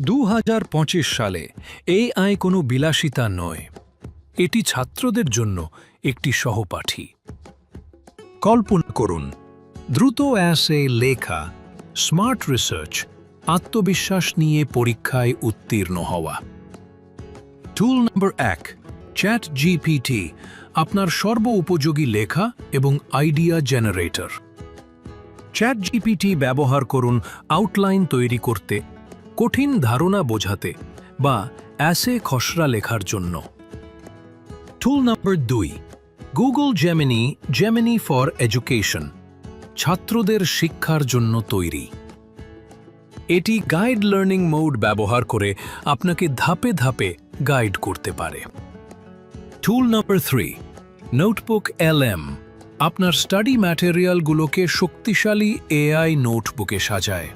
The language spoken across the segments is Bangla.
দু হাজার পঁচিশ সালে এই আয় কোনো বিলাসিতা নয়। এটি ছাত্রদের জন্য একটি সহপাঠী। কল্পনা করুন, দ্রুত অ্যাসে লেখা, স্মার্ট রিসার্চ, আত্মবিশ্বাস নিয়ে পরীক্ষায় উত্তীর্ণ হওয়া। টুল নম্বর এক, চ্যাট জিপিটি, আপনার সর্ব উপযোগী লেখা এবং আইডিয়া জেনারেটর। চ্যাট জিপিটি ব্যবহার করুন, আউটলাইন তৈরি করতে। কঠিন ধারণা বোঝাতে বা অ্যাসে খসড়া লেখার জন্য। টুল নম্বর দুই Google Gemini Gemini for education ছাত্রদের শিক্ষার জন্য তৈরি। এটি গাইড লার্নিং মোড ব্যবহার করে আপনাকে ধাপে ধাপে গাইড করতে পারে। টুল নম্বর থ্রি নোটবুক এলএম আপনার স্টাডি ম্যাটেরিয়ালগুলোকে শক্তিশালী এআই নোটবুকে সাজায়।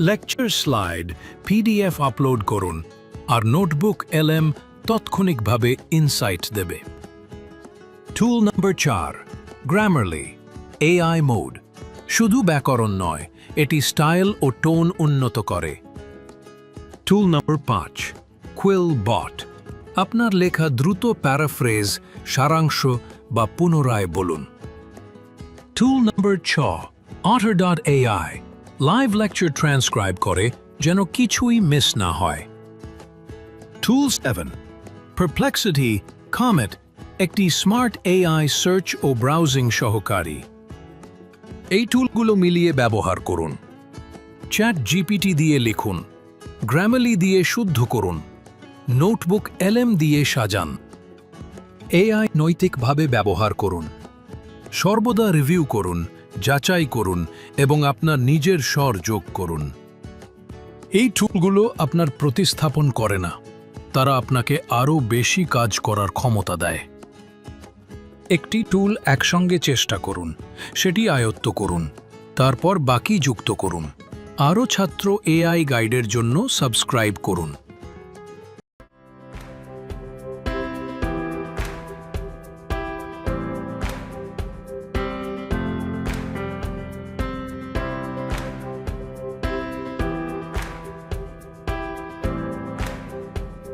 লেকচার স্লাইড পিডিএফ আপলোড করুন আর নোটবুক এলএম তাৎক্ষণিকভাবে ইনসাইট দেবে। টুল নম্বর চার গ্রামারলি এআই মোড শুধু ব্যাকরণ নয়, এটি স্টাইল ও টোন উন্নত করে। টুল নম্বর পাঁচ কুইল বট আপনার লেখা দ্রুত প্যারাফ্রেজ সারাংশ বা পুনরায় বলুন। টুল নম্বর ছ এআই লাইভ লেকচার ট্রান্সক্রাইব করে যেন কিছুই মিস না হয়। টুল সেভেন পারপ্লেক্সিটি কমেট একটি স্মার্ট এআই সার্চ ও ব্রাউজিং সহকারী। এই টুলগুলো মিলিয়ে ব্যবহার করুন। চ্যাট জিপিটি দিয়ে লিখুন গ্রামালি দিয়ে শুদ্ধ করুন নোটবুক এলএম দিয়ে সাজান। এআই নৈতিকভাবে ব্যবহার করুন, সর্বদা রিভিউ করুন যাচাই করুন এবং আপনার নিজের স্বর যোগ করুন। এই টুলগুলো আপনার প্রতিস্থাপন করে না, তারা আপনাকে আরও বেশি কাজ করার ক্ষমতা দেয়। একটি টুল একসঙ্গে চেষ্টা করুন, সেটি আয়ত্ত করুন, তারপর বাকি যুক্ত করুন। আরও ছাত্র এআই গাইডের জন্য সাবস্ক্রাইব করুন।